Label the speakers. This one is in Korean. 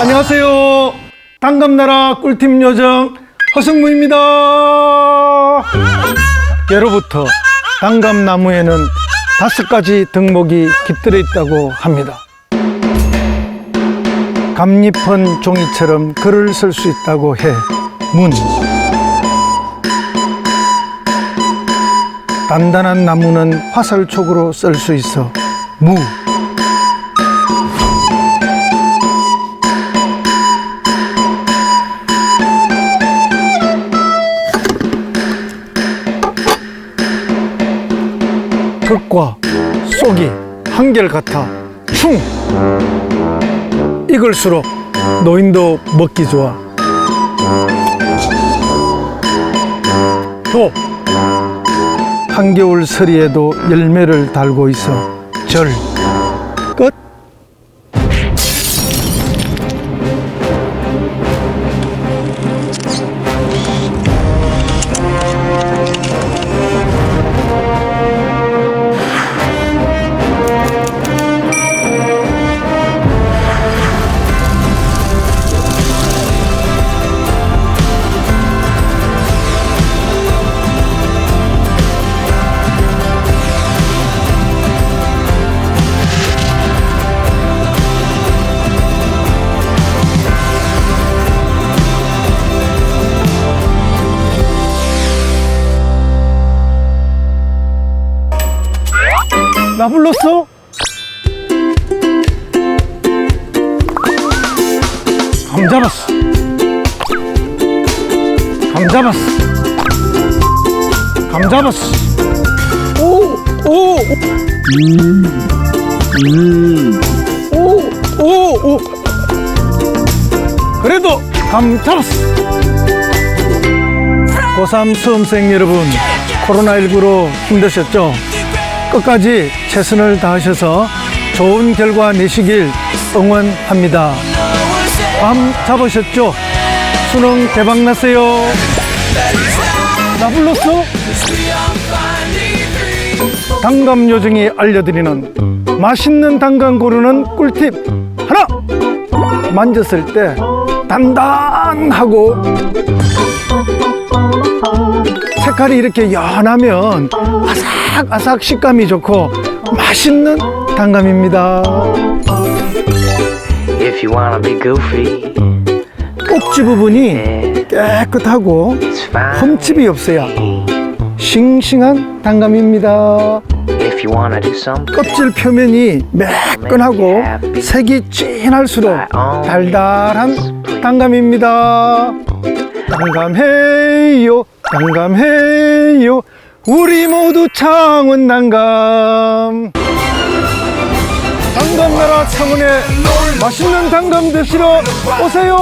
Speaker 1: 안녕하세요. 당감나라 꿀팀 요정 허승무입니다. 예로부터 당감나무에는 다섯 가지 덕목이 깃들어 있다고 합니다. 감잎은 종이처럼 글을 쓸 수 있다고 해 문. 단단한 나무는 화살촉으로 쓸 수 있어 무. 극과 속이 한결같아 충 익을수록 노인도 먹기 좋아. 도. 한겨울 서리에도 열매를 달고 있어. 절 나 불렀어? 감 잡았어. 감 잡았어. 감 잡았어. 오, 오, 오. 오, 오, 오. 그래도 감 잡았어. 고3 수험생 여러분, 코로나19로 힘드셨죠? 끝까지 최선을 다하셔서 좋은 결과 내시길 응원합니다. 감 잡으셨죠? 수능 대박 나세요. 나 불렀어? 단감 요정이 알려드리는 맛있는 단감 고르는 꿀팁 하나! 만졌을 때 단단하고 색깔이 이렇게 연하면 아삭아삭 식감이 좋고 맛있는 단감입니다.
Speaker 2: Goofy,
Speaker 1: 꼭지 부분이 깨끗하고. 흠집이 없어야 싱싱한 단감입니다. 껍질 표면이 매끈하고 색이 진할수록 달달한 단감입니다. 단감해요, 단감해요. 우리 모두 창원 단감. 단감나라 창원에 맛있는 단감 드시러 오세요.